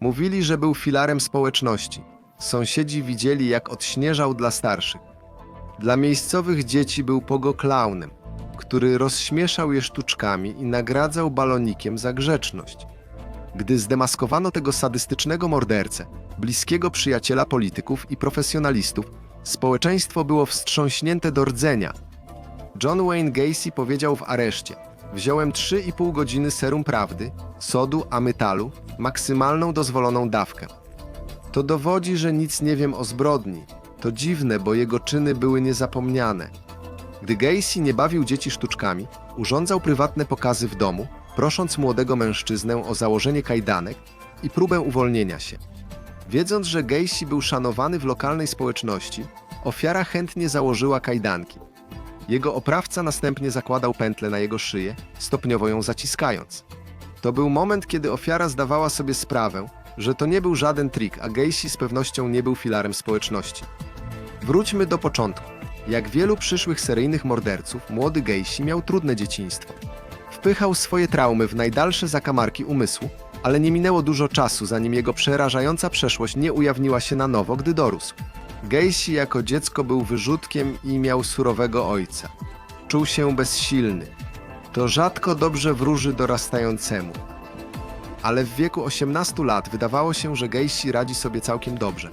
Mówili, że był filarem społeczności. Sąsiedzi widzieli, jak odśnieżał dla starszych. Dla miejscowych dzieci był pogo-klaunem, który rozśmieszał je sztuczkami i nagradzał balonikiem za grzeczność. Gdy zdemaskowano tego sadystycznego mordercę, bliskiego przyjaciela polityków i profesjonalistów, społeczeństwo było wstrząśnięte do rdzenia. John Wayne Gacy powiedział w areszcie: Wziąłem 3,5 godziny serum prawdy, sodu, amytalu, maksymalną dozwoloną dawkę. To dowodzi, że nic nie wiem o zbrodni. To dziwne, bo jego czyny były niezapomniane. Gdy Gacy nie bawił dzieci sztuczkami, urządzał prywatne pokazy w domu, prosząc młodego mężczyznę o założenie kajdanek i próbę uwolnienia się. Wiedząc, że Gacy był szanowany w lokalnej społeczności, ofiara chętnie założyła kajdanki. Jego oprawca następnie zakładał pętlę na jego szyję, stopniowo ją zaciskając. To był moment, kiedy ofiara zdawała sobie sprawę, że to nie był żaden trik, a Gacy z pewnością nie był filarem społeczności. Wróćmy do początku. Jak wielu przyszłych seryjnych morderców, młody Gacy miał trudne dzieciństwo. Wpychał swoje traumy w najdalsze zakamarki umysłu, ale nie minęło dużo czasu, zanim jego przerażająca przeszłość nie ujawniła się na nowo, gdy dorósł. Gacy jako dziecko był wyrzutkiem i miał surowego ojca. Czuł się bezsilny. To rzadko dobrze wróży dorastającemu. Ale w wieku 18 lat wydawało się, że Gacy radzi sobie całkiem dobrze.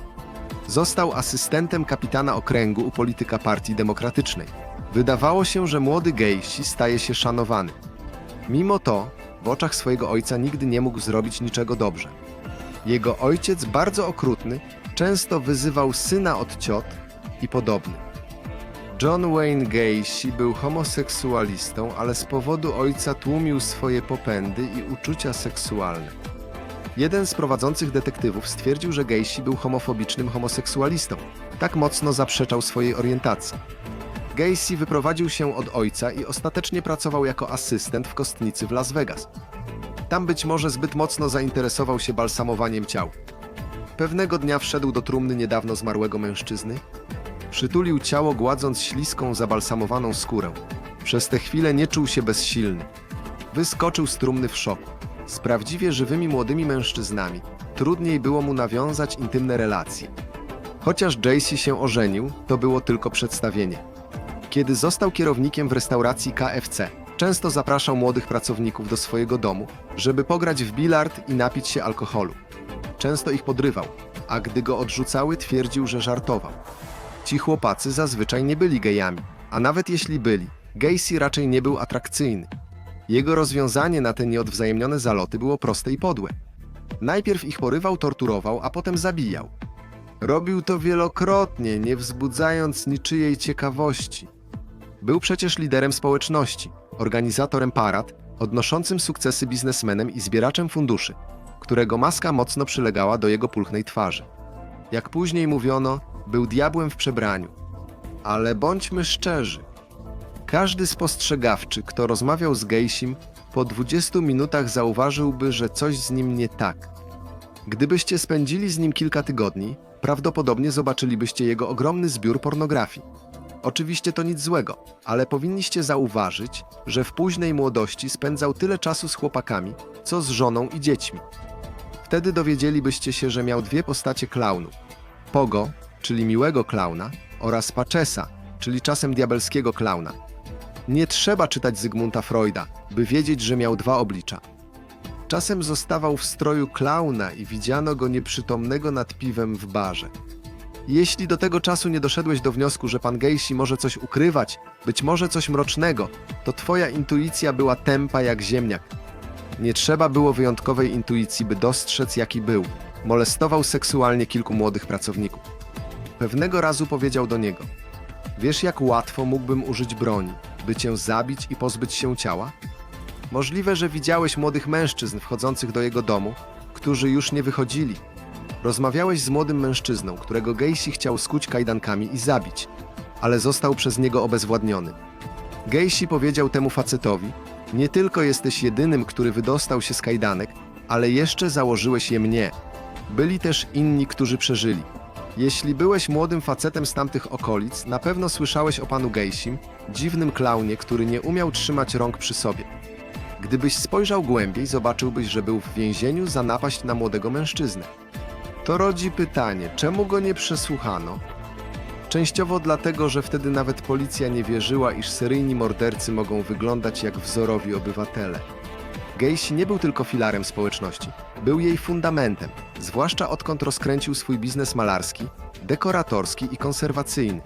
Został asystentem kapitana okręgu u polityka Partii Demokratycznej. Wydawało się, że młody Gacy staje się szanowany. Mimo to, w oczach swojego ojca nigdy nie mógł zrobić niczego dobrze. Jego ojciec, bardzo okrutny, często wyzywał syna od ciot i podobny. John Wayne Gacy był homoseksualistą, ale z powodu ojca tłumił swoje popędy i uczucia seksualne. Jeden z prowadzących detektywów stwierdził, że Gacy był homofobicznym homoseksualistą. Tak mocno zaprzeczał swojej orientacji. Gacy wyprowadził się od ojca i ostatecznie pracował jako asystent w kostnicy w Las Vegas. Tam być może zbyt mocno zainteresował się balsamowaniem ciał. Pewnego dnia wszedł do trumny niedawno zmarłego mężczyzny, przytulił ciało gładząc śliską, zabalsamowaną skórę. Przez tę chwilę nie czuł się bezsilny. Wyskoczył z trumny w szoku. Z prawdziwie żywymi młodymi mężczyznami trudniej było mu nawiązać intymne relacje. Chociaż Jaycee się ożenił, to było tylko przedstawienie. Kiedy został kierownikiem w restauracji KFC, często zapraszał młodych pracowników do swojego domu, żeby pograć w bilard i napić się alkoholu. Często ich podrywał, a gdy go odrzucały, twierdził, że żartował. Ci chłopacy zazwyczaj nie byli gejami, a nawet jeśli byli, Gacy raczej nie był atrakcyjny. Jego rozwiązanie na te nieodwzajemnione zaloty było proste i podłe. Najpierw ich porywał, torturował, a potem zabijał. Robił to wielokrotnie, nie wzbudzając niczyjej ciekawości. Był przecież liderem społeczności, organizatorem parad, odnoszącym sukcesy biznesmenem i zbieraczem funduszy, którego maska mocno przylegała do jego pulchnej twarzy. Jak później mówiono, był diabłem w przebraniu. Ale bądźmy szczerzy. Każdy spostrzegawczy, kto rozmawiał z Gejsim, po 20 minutach zauważyłby, że coś z nim nie tak. Gdybyście spędzili z nim kilka tygodni, prawdopodobnie zobaczylibyście jego ogromny zbiór pornografii. Oczywiście to nic złego, ale powinniście zauważyć, że w późnej młodości spędzał tyle czasu z chłopakami, co z żoną i dziećmi. Wtedy dowiedzielibyście się, że miał dwie postacie klaunów. Pogo, czyli miłego klauna, oraz Pachesa, czyli czasem diabelskiego klauna. Nie trzeba czytać Zygmunta Freuda, by wiedzieć, że miał dwa oblicza. Czasem zostawał w stroju klauna i widziano go nieprzytomnego nad piwem w barze. Jeśli do tego czasu nie doszedłeś do wniosku, że pan Gejsi może coś ukrywać, być może coś mrocznego, to twoja intuicja była tępa jak ziemniak. Nie trzeba było wyjątkowej intuicji, by dostrzec, jaki był. Molestował seksualnie kilku młodych pracowników. Pewnego razu powiedział do niego: Wiesz, jak łatwo mógłbym użyć broni, by cię zabić i pozbyć się ciała? Możliwe, że widziałeś młodych mężczyzn wchodzących do jego domu, którzy już nie wychodzili. Rozmawiałeś z młodym mężczyzną, którego Gacy chciał skuć kajdankami i zabić, ale został przez niego obezwładniony. Gacy powiedział temu facetowi: Nie tylko jesteś jedynym, który wydostał się z kajdanek, ale jeszcze założyłeś je mnie. Byli też inni, którzy przeżyli. Jeśli byłeś młodym facetem z tamtych okolic, na pewno słyszałeś o panu Gejsim, dziwnym klaunie, który nie umiał trzymać rąk przy sobie. Gdybyś spojrzał głębiej, zobaczyłbyś, że był w więzieniu za napaść na młodego mężczyznę. To rodzi pytanie, czemu go nie przesłuchano? Częściowo dlatego, że wtedy nawet policja nie wierzyła, iż seryjni mordercy mogą wyglądać jak wzorowi obywatele. Gacy nie był tylko filarem społeczności, był jej fundamentem, zwłaszcza odkąd rozkręcił swój biznes malarski, dekoratorski i konserwacyjny.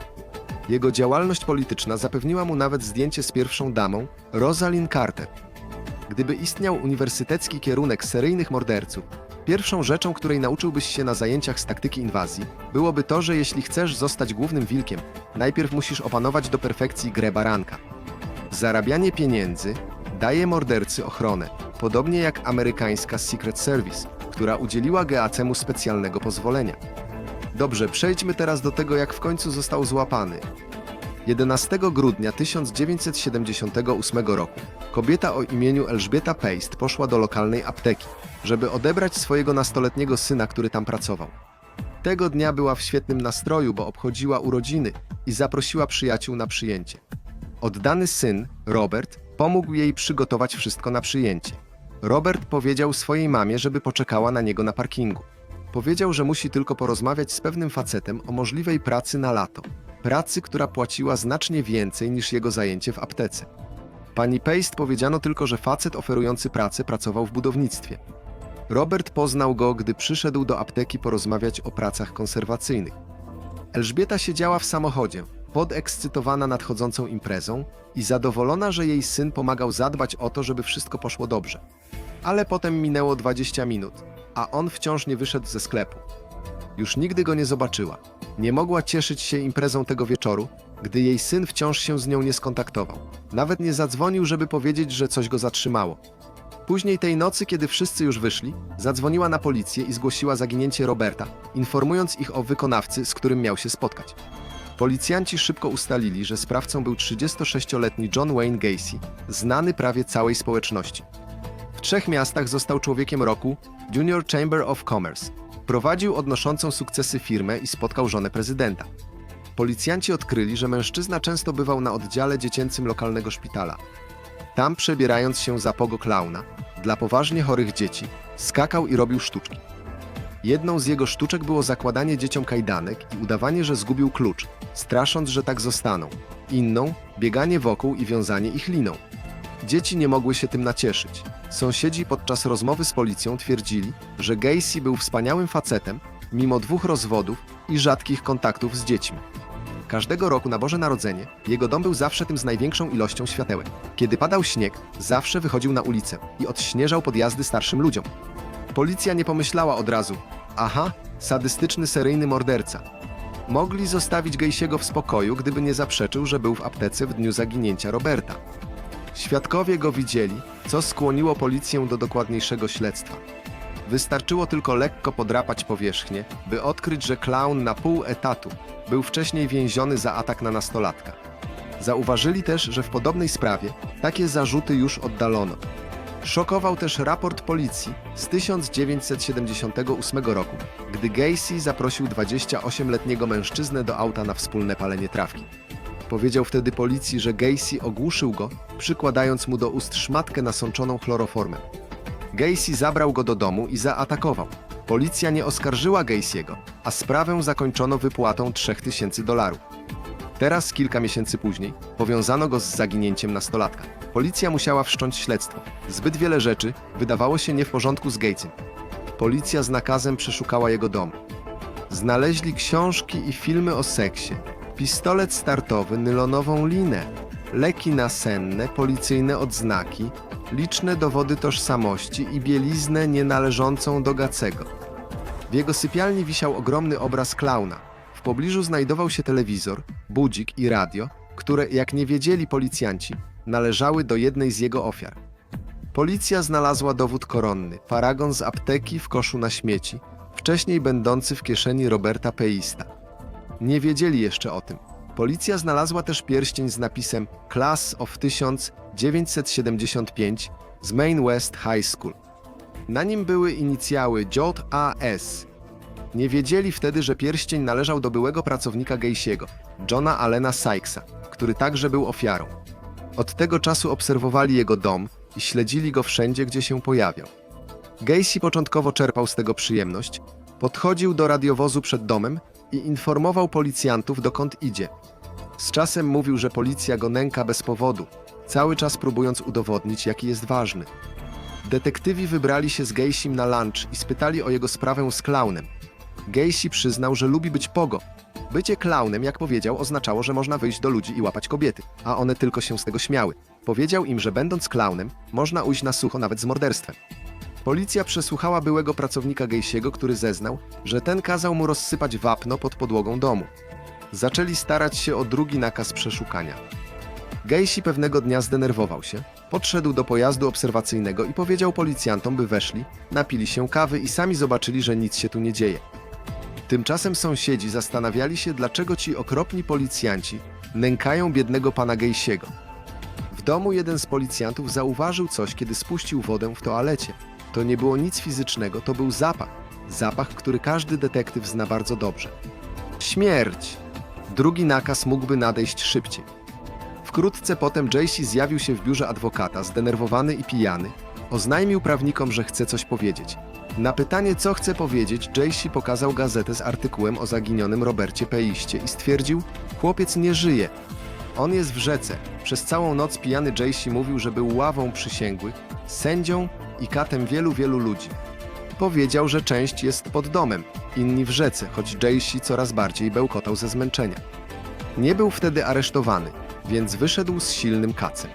Jego działalność polityczna zapewniła mu nawet zdjęcie z pierwszą damą, Rosalind Carter. Gdyby istniał uniwersytecki kierunek seryjnych morderców, pierwszą rzeczą, której nauczyłbyś się na zajęciach z taktyki inwazji, byłoby to, że jeśli chcesz zostać głównym wilkiem, najpierw musisz opanować do perfekcji grę baranka. Zarabianie pieniędzy daje mordercy ochronę, podobnie jak amerykańska Secret Service, która udzieliła GAC-mu specjalnego pozwolenia. Dobrze, przejdźmy teraz do tego, jak w końcu został złapany. 11 grudnia 1978 roku kobieta o imieniu Elżbieta Paste poszła do lokalnej apteki, żeby odebrać swojego nastoletniego syna, który tam pracował. Tego dnia była w świetnym nastroju, bo obchodziła urodziny i zaprosiła przyjaciół na przyjęcie. Oddany syn, Robert, pomógł jej przygotować wszystko na przyjęcie. Robert powiedział swojej mamie, żeby poczekała na niego na parkingu. Powiedział, że musi tylko porozmawiać z pewnym facetem o możliwej pracy na lato. Pracy, która płaciła znacznie więcej niż jego zajęcie w aptece. Pani Paste powiedziano tylko, że facet oferujący pracę pracował w budownictwie. Robert poznał go, gdy przyszedł do apteki porozmawiać o pracach konserwacyjnych. Elżbieta siedziała w samochodzie, podekscytowana nadchodzącą imprezą i zadowolona, że jej syn pomagał zadbać o to, żeby wszystko poszło dobrze. Ale potem minęło 20 minut, a on wciąż nie wyszedł ze sklepu. Już nigdy go nie zobaczyła. Nie mogła cieszyć się imprezą tego wieczoru, gdy jej syn wciąż się z nią nie skontaktował. Nawet nie zadzwonił, żeby powiedzieć, że coś go zatrzymało. Później tej nocy, kiedy wszyscy już wyszli, zadzwoniła na policję i zgłosiła zaginięcie Roberta, informując ich o wykonawcy, z którym miał się spotkać. Policjanci szybko ustalili, że sprawcą był 36-letni John Wayne Gacy, znany prawie całej społeczności. W trzech miastach został człowiekiem roku Junior Chamber of Commerce. Prowadził odnoszącą sukcesy firmę i spotkał żonę prezydenta. Policjanci odkryli, że mężczyzna często bywał na oddziale dziecięcym lokalnego szpitala. Tam, przebierając się za pogo klauna, dla poważnie chorych dzieci, skakał i robił sztuczki. Jedną z jego sztuczek było zakładanie dzieciom kajdanek i udawanie, że zgubił klucz, strasząc, że tak zostaną. Inną bieganie wokół i wiązanie ich liną. Dzieci nie mogły się tym nacieszyć. Sąsiedzi podczas rozmowy z policją twierdzili, że Gacy był wspaniałym facetem, mimo dwóch rozwodów i rzadkich kontaktów z dziećmi. Każdego roku na Boże Narodzenie jego dom był zawsze tym z największą ilością światełek. Kiedy padał śnieg, zawsze wychodził na ulicę i odśnieżał podjazdy starszym ludziom. Policja nie pomyślała od razu, aha, sadystyczny seryjny morderca. Mogli zostawić Gejsiego w spokoju, gdyby nie zaprzeczył, że był w aptece w dniu zaginięcia Roberta. Świadkowie go widzieli, co skłoniło policję do dokładniejszego śledztwa. Wystarczyło tylko lekko podrapać powierzchnię, by odkryć, że klaun na pół etatu był wcześniej więziony za atak na nastolatka. Zauważyli też, że w podobnej sprawie takie zarzuty już oddalono. Szokował też raport policji z 1978 roku, gdy Gacy zaprosił 28-letniego mężczyznę do auta na wspólne palenie trawki. Powiedział wtedy policji, że Gacy ogłuszył go, przykładając mu do ust szmatkę nasączoną chloroformem. Gacy zabrał go do domu i zaatakował. Policja nie oskarżyła Gacy'ego, a sprawę zakończono wypłatą 3000 dolarów. Teraz, kilka miesięcy później, powiązano go z zaginięciem nastolatka. Policja musiała wszcząć śledztwo. Zbyt wiele rzeczy wydawało się nie w porządku z Gatesem. Policja z nakazem przeszukała jego dom. Znaleźli książki i filmy o seksie, pistolet startowy, nylonową linę, leki nasenne, policyjne odznaki, liczne dowody tożsamości i bieliznę nienależącą do Gacego. W jego sypialni wisiał ogromny obraz klauna. W pobliżu znajdował się telewizor, budzik i radio, które, jak nie wiedzieli policjanci, należały do jednej z jego ofiar. Policja znalazła dowód koronny, paragon z apteki w koszu na śmieci, wcześniej będący w kieszeni Roberta Peista. Nie wiedzieli jeszcze o tym. Policja znalazła też pierścień z napisem Class of 1975 z Main West High School. Na nim były inicjały JAS. Nie wiedzieli wtedy, że pierścień należał do byłego pracownika Gejsiego, Johna Allena Sykesa, który także był ofiarą. Od tego czasu obserwowali jego dom i śledzili go wszędzie, gdzie się pojawiał. Gacy początkowo czerpał z tego przyjemność, podchodził do radiowozu przed domem i informował policjantów, dokąd idzie. Z czasem mówił, że policja go nęka bez powodu, cały czas próbując udowodnić, jaki jest ważny. Detektywi wybrali się z Gacym na lunch i spytali o jego sprawę z klaunem. Gacy przyznał, że lubi być pogo. Bycie klaunem, jak powiedział, oznaczało, że można wyjść do ludzi i łapać kobiety, a one tylko się z tego śmiały. Powiedział im, że będąc klaunem, można ujść na sucho nawet z morderstwem. Policja przesłuchała byłego pracownika Gejsiego, który zeznał, że ten kazał mu rozsypać wapno pod podłogą domu. Zaczęli starać się o drugi nakaz przeszukania. Gejsi pewnego dnia zdenerwował się, podszedł do pojazdu obserwacyjnego i powiedział policjantom, by weszli, napili się kawy i sami zobaczyli, że nic się tu nie dzieje. Tymczasem sąsiedzi zastanawiali się, dlaczego ci okropni policjanci nękają biednego pana Gejsiego. W domu jeden z policjantów zauważył coś, kiedy spuścił wodę w toalecie. To nie było nic fizycznego, to był zapach. Zapach, który każdy detektyw zna bardzo dobrze. Śmierć! Drugi nakaz mógłby nadejść szybciej. Wkrótce potem JC zjawił się w biurze adwokata, zdenerwowany i pijany. Oznajmił prawnikom, że chce coś powiedzieć. Na pytanie, co chce powiedzieć, JC pokazał gazetę z artykułem o zaginionym Robercie Peiście i stwierdził, chłopiec nie żyje. On jest w rzece. Przez całą noc pijany JC mówił, że był ławą przysięgłych, sędzią i katem wielu, wielu ludzi. Powiedział, że część jest pod domem, inni w rzece, choć JC coraz bardziej bełkotał ze zmęczenia. Nie był wtedy aresztowany, więc wyszedł z silnym kacem.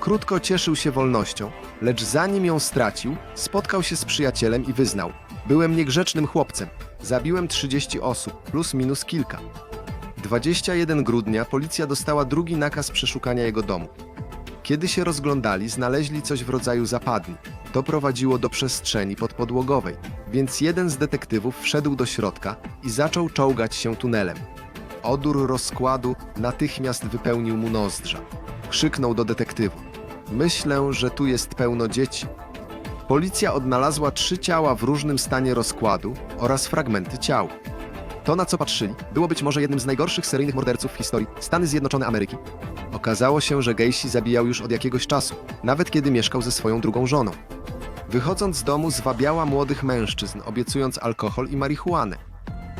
Krótko cieszył się wolnością, lecz zanim ją stracił, spotkał się z przyjacielem i wyznał: Byłem niegrzecznym chłopcem. Zabiłem 30 osób, plus minus kilka. 21 grudnia policja dostała drugi nakaz przeszukania jego domu. Kiedy się rozglądali, znaleźli coś w rodzaju zapadni. To prowadziło do przestrzeni podpodłogowej, więc jeden z detektywów wszedł do środka i zaczął czołgać się tunelem. Odór rozkładu natychmiast wypełnił mu nozdrza. Krzyknął do detektywu. Myślę, że tu jest pełno dzieci. Policja odnalazła trzy ciała w różnym stanie rozkładu oraz fragmenty ciał. To, na co patrzyli, było być może jednym z najgorszych seryjnych morderców w historii Stany Zjednoczone Ameryki. Okazało się, że Gacy zabijał już od jakiegoś czasu, nawet kiedy mieszkał ze swoją drugą żoną. Wychodząc z domu, zwabiała młodych mężczyzn, obiecując alkohol i marihuanę.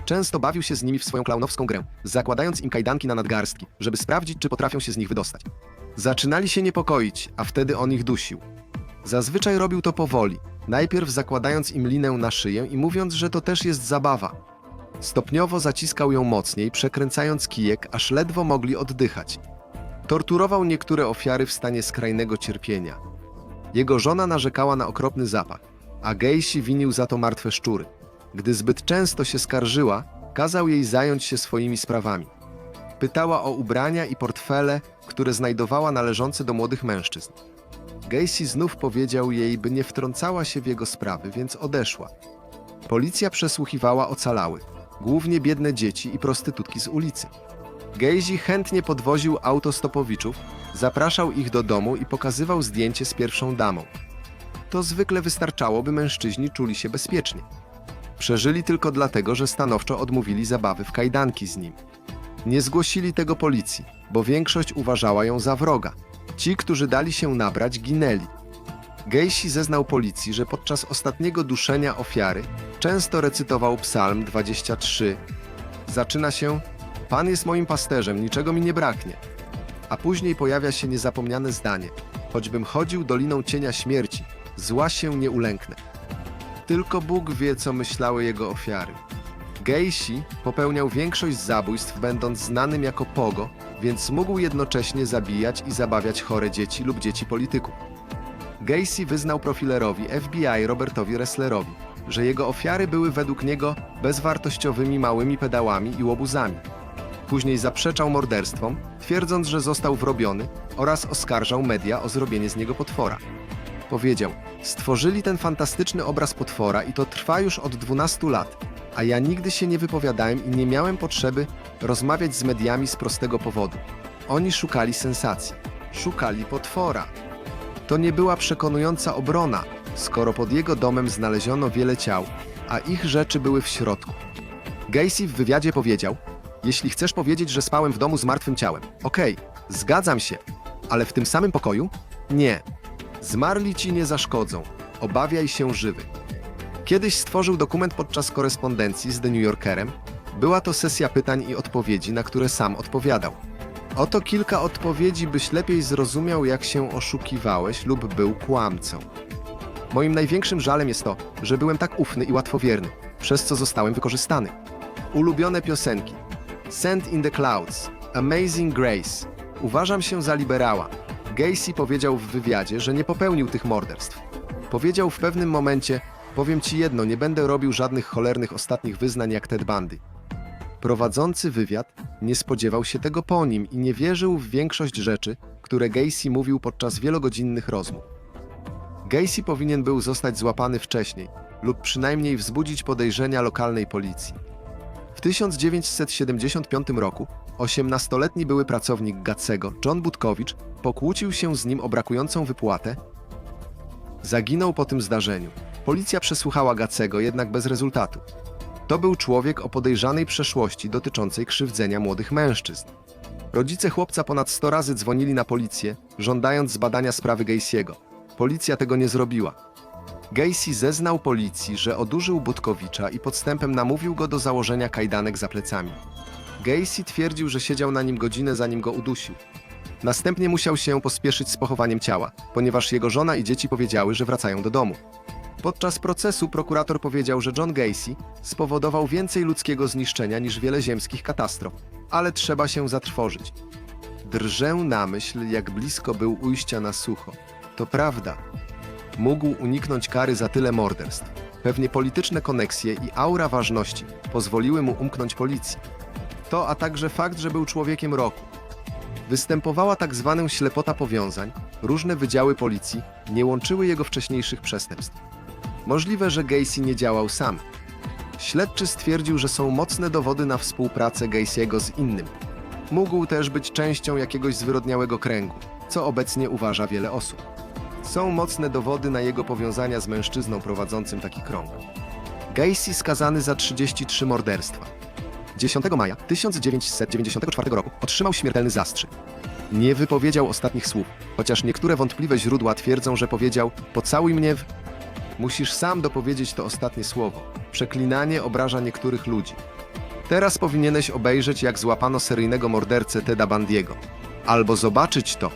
Często bawił się z nimi w swoją klaunowską grę, zakładając im kajdanki na nadgarstki, żeby sprawdzić, czy potrafią się z nich wydostać. Zaczynali się niepokoić, a wtedy on ich dusił. Zazwyczaj robił to powoli, najpierw zakładając im linę na szyję i mówiąc, że to też jest zabawa. Stopniowo zaciskał ją mocniej, przekręcając kijek, aż ledwo mogli oddychać. Torturował niektóre ofiary w stanie skrajnego cierpienia. Jego żona narzekała na okropny zapach, a Gejsi winił za to martwe szczury. Gdy zbyt często się skarżyła, kazał jej zająć się swoimi sprawami. Pytała o ubrania i portfele, które znajdowała należące do młodych mężczyzn. Gacy znów powiedział jej, by nie wtrącała się w jego sprawy, więc odeszła. Policja przesłuchiwała ocalałych, głównie biedne dzieci i prostytutki z ulicy. Gacy chętnie podwoził autostopowiczów, zapraszał ich do domu i pokazywał zdjęcie z pierwszą damą. To zwykle wystarczało, by mężczyźni czuli się bezpiecznie. Przeżyli tylko dlatego, że stanowczo odmówili zabawy w kajdanki z nim. Nie zgłosili tego policji, bo większość uważała ją za wroga. Ci, którzy dali się nabrać, ginęli. Gejsi zeznał policji, że podczas ostatniego duszenia ofiary często recytował Psalm 23. Zaczyna się: Pan jest moim pasterzem, niczego mi nie braknie. A później pojawia się niezapomniane zdanie: Choćbym chodził doliną cienia śmierci, zła się nie ulęknę. Tylko Bóg wie, co myślały jego ofiary. Gejsi popełniał większość zabójstw, będąc znanym jako Pogo, więc mógł jednocześnie zabijać i zabawiać chore dzieci lub dzieci polityków. Gacy wyznał profilerowi FBI Robertowi Resslerowi, że jego ofiary były według niego bezwartościowymi małymi pedałami i łobuzami. Później zaprzeczał morderstwom, twierdząc, że został wrobiony oraz oskarżał media o zrobienie z niego potwora. Powiedział: Stworzyli ten fantastyczny obraz potwora i to trwa już od 12 lat, a ja nigdy się nie wypowiadałem i nie miałem potrzeby rozmawiać z mediami z prostego powodu. Oni szukali sensacji, szukali potwora. To nie była przekonująca obrona, skoro pod jego domem znaleziono wiele ciał, a ich rzeczy były w środku. Gacy w wywiadzie powiedział: Jeśli chcesz powiedzieć, że spałem w domu z martwym ciałem, okej, zgadzam się, ale w tym samym pokoju? Nie. Zmarli ci nie zaszkodzą. Obawiaj się żywy. Kiedyś stworzył dokument podczas korespondencji z The New Yorkerem. Była to sesja pytań i odpowiedzi, na które sam odpowiadał. Oto kilka odpowiedzi, byś lepiej zrozumiał, jak się oszukiwałeś lub był kłamcą. Moim największym żalem jest to, że byłem tak ufny i łatwowierny, przez co zostałem wykorzystany. Ulubione piosenki: Send in the Clouds, Amazing Grace. Uważam się za liberała. Gacy powiedział w wywiadzie, że nie popełnił tych morderstw. Powiedział w pewnym momencie: Powiem ci jedno, nie będę robił żadnych cholernych ostatnich wyznań jak Ted Bundy. Prowadzący wywiad nie spodziewał się tego po nim i nie wierzył w większość rzeczy, które Gacy mówił podczas wielogodzinnych rozmów. Gacy powinien był zostać złapany wcześniej lub przynajmniej wzbudzić podejrzenia lokalnej policji. W 1975 roku 18-letni były pracownik Gacego, John Butkowicz, pokłócił się z nim o brakującą wypłatę. Zaginął po tym zdarzeniu. Policja przesłuchała Gacego, jednak bez rezultatu. To był człowiek o podejrzanej przeszłości dotyczącej krzywdzenia młodych mężczyzn. Rodzice chłopca ponad 100 razy dzwonili na policję, żądając zbadania sprawy Gacy'ego. Policja tego nie zrobiła. Gacy zeznał policji, że odurzył Budkowicza i podstępem namówił go do założenia kajdanek za plecami. Gacy twierdził, że siedział na nim godzinę zanim go udusił. Następnie musiał się pospieszyć z pochowaniem ciała, ponieważ jego żona i dzieci powiedziały, że wracają do domu. Podczas procesu prokurator powiedział, że John Gacy spowodował więcej ludzkiego zniszczenia niż wiele ziemskich katastrof, ale trzeba się zatrwożyć. Drżę na myśl, jak blisko był ujścia na sucho. To prawda. Mógł uniknąć kary za tyle morderstw. Pewnie polityczne koneksje i aura ważności pozwoliły mu umknąć policji. To, a także fakt, że był człowiekiem roku. Występowała tak zwana ślepota powiązań, różne wydziały policji nie łączyły jego wcześniejszych przestępstw. Możliwe, że Gacy nie działał sam. Śledczy stwierdził, że są mocne dowody na współpracę Gacy'ego z innym. Mógł też być częścią jakiegoś zwyrodniałego kręgu, co obecnie uważa wiele osób. Są mocne dowody na jego powiązania z mężczyzną prowadzącym taki krąg. Gacy skazany za 33 morderstwa. 10 maja 1994 roku otrzymał śmiertelny zastrzyk. Nie wypowiedział ostatnich słów, chociaż niektóre wątpliwe źródła twierdzą, że powiedział: Pocałuj mnie w. Musisz sam dopowiedzieć to ostatnie słowo. Przeklinanie obraża niektórych ludzi. Teraz powinieneś obejrzeć, jak złapano seryjnego mordercę Teda Bandiego. Albo zobaczyć to,